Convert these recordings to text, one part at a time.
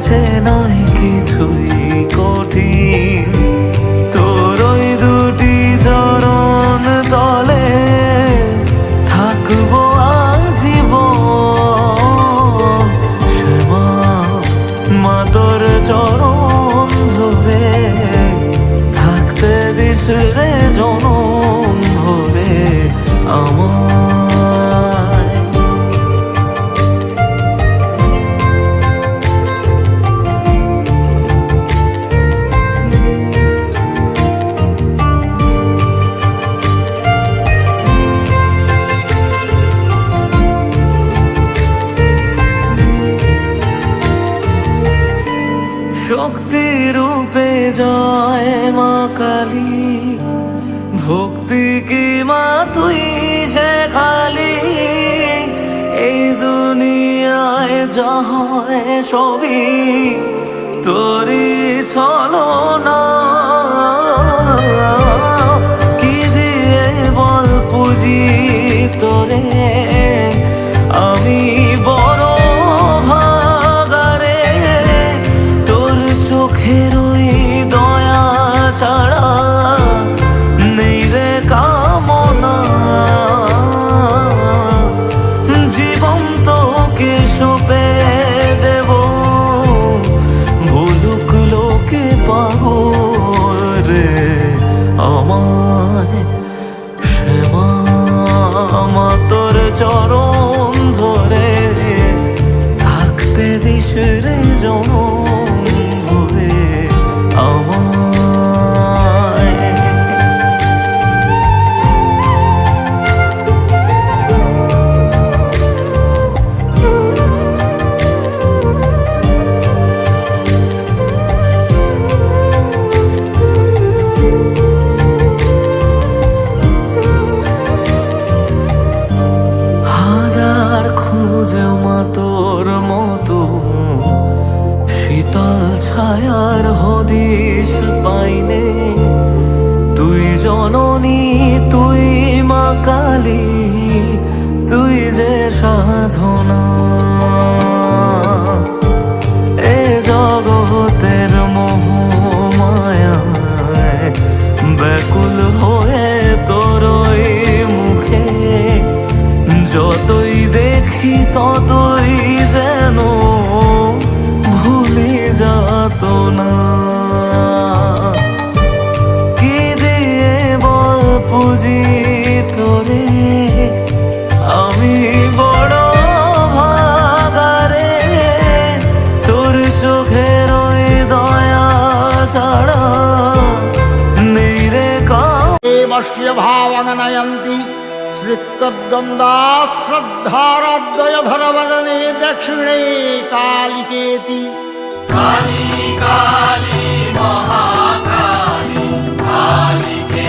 মাঝে নয় কিছুই। ছবি তোরি ছলো না। কি দিয়ে বল পুজি তোরে ততই যেন ভুলে যাত না। কি দিয়ে বল পুজি তোরে? আমি বড় ভাগারে, তোর চোখের দয়া ছাড়া নিরে রে কাষ্টীয় ভাবনয়ন্তী श्रीकृद्गन्धाश्रद्धाराद्वयभरवदने दक्षिणे कालिकेति काली काली महाकाली कालिके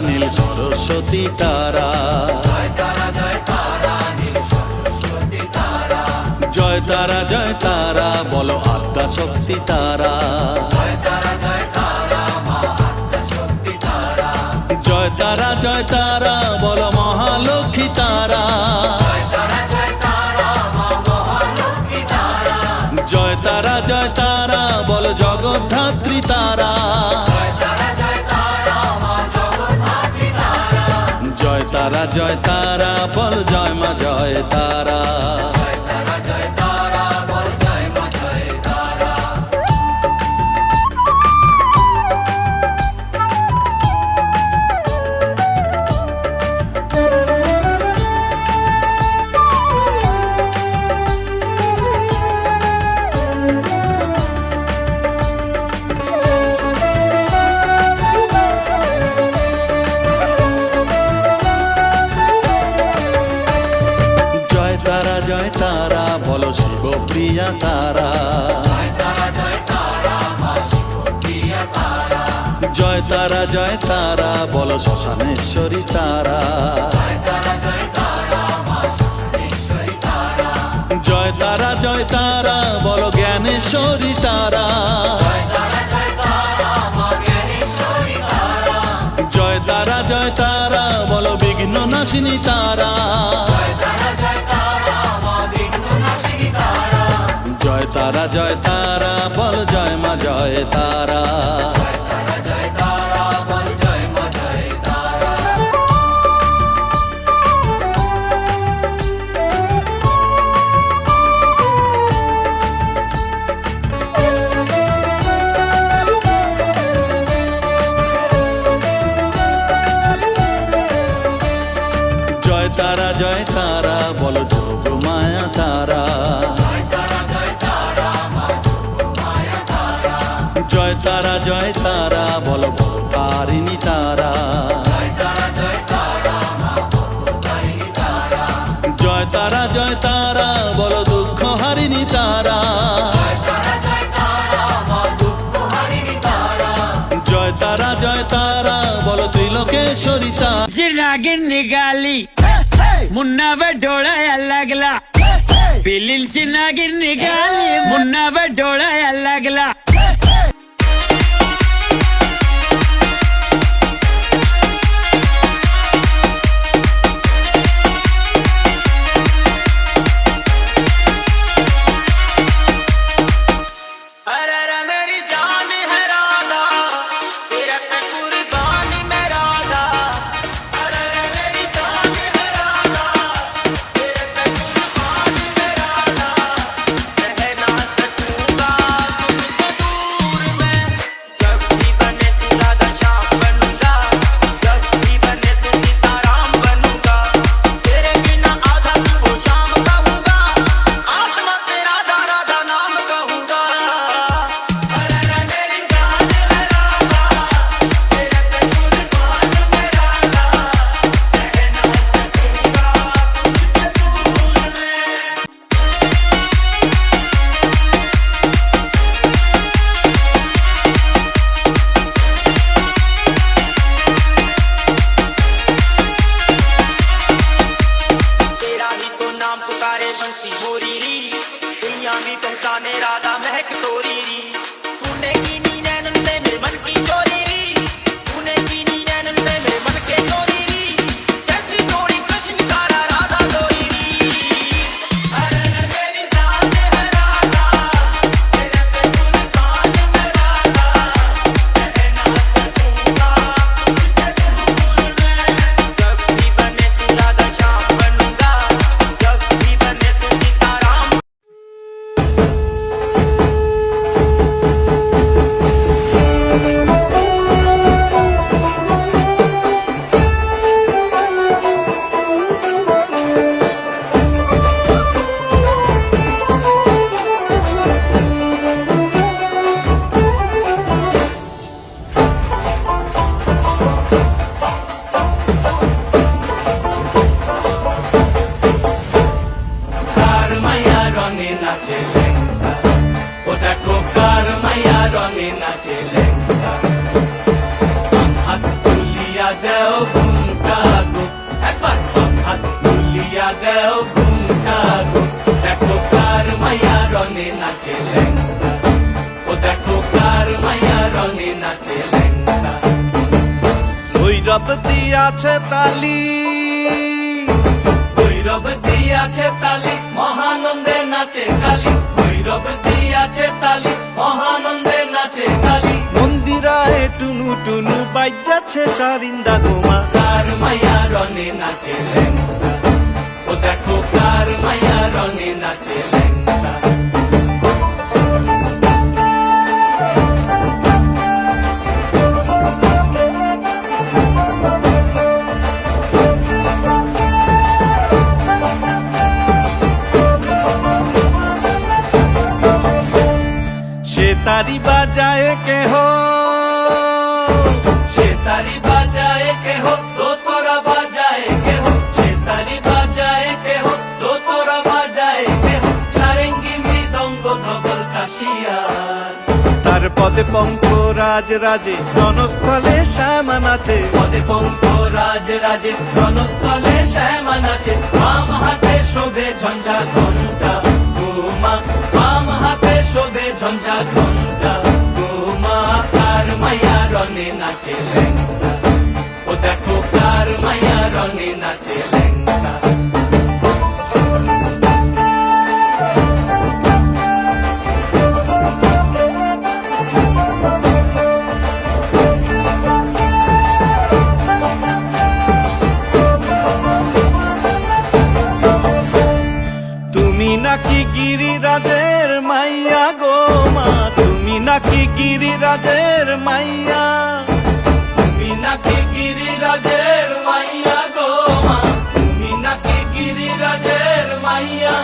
নীল সরস্বতী তারা। জয় তারা জয় তারা, বলো আত্মা শক্তি তারা। জয় তারা জয় তারা, বলো মহালক্ষ্মী তারা। জয় তারা বল জয় মা জয় তারা। নাশিনী তারা। জয় তারা জয় তারা বল জয় মা জয় তারা। তারা, জয় তারা, বল ধ্রুব মায়া তারা। জয় তারা জয় তারা, বল তারিণী তারা। জয় তারা জয় তারা, বল দুঃখ হারিণী তারা। জয় তারা জয় তারা, বলো ত্রিলোকেশ্বরী তারা। গালি ಮುನ್ನವಡೋಳ ಎಲ್ಲಗಲ ಪಿಲಿಲ್ ಚಿನ್ನಾಗಿರ್ನಿ ಗಾಲಿ ಮುನ್ನವಡೋಳ ಎಲ್ಲಗಲ पुकारे बंसी होरी री। दुनिया भी पहचाने राधा महक तोरी री। तूने की नी नैनन से मेरे मन की जो নাচে লেংটা ও দেখো নাচে ভৈরব দিয়াছে তালি। ভৈরব দিয়াছে তালি মহানন্দে নাচে কালি ভৈরব দিয়াছে তালি মহানন্দে নাচে কালি মন্দিরায় টুনু টুনু বাইজাছে সারিন্দা গোমা। কার মায়া রনে নাচে লেংটা ও দেখো কার মায়া তার পদে পঙ্ক রাজ রাজে রণস্থলে শ্যামান আছে। পদে পঙ্ক রাজ রাজে রণস্থলে শ্যামান আছে। বাম হাতে শোভে ঝঞ্ঝা ঘণ্টা গোমা বাম হাতে শোভে ঝঞ্ঝা ঘণ্টা গোমা তার মায়া রনে নাচে লেঙ্কা ও দেখো কার মায়া রনে নাচে লেঙ্কা গিরিরাজের মাইয়া। তুমি নাকি গিরিরাজের মাইয়া গো মা। তুমি নাকি গিরিরাজের মাইয়া।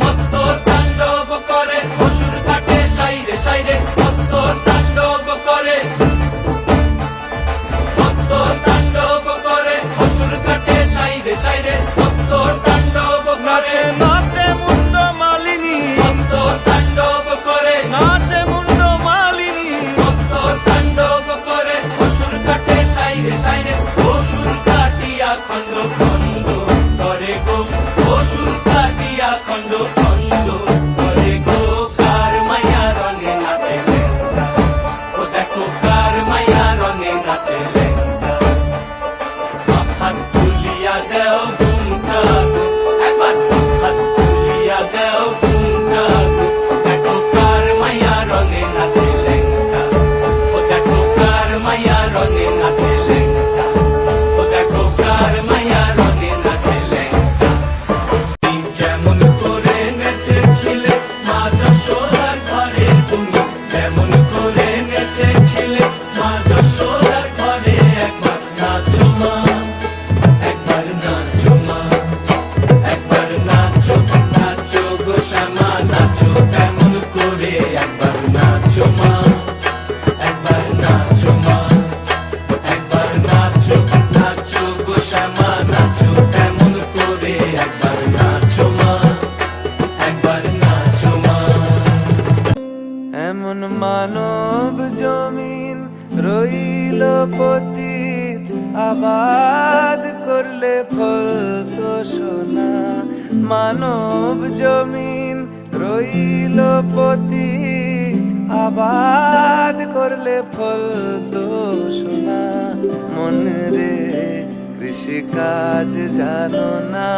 মত্ত তাণ্ডব করে অসুর কাটে, সাইরে সাইরে মত্তর তাণ্ডব ফল তো সোনা মন রে কৃষি কাজ জানো না।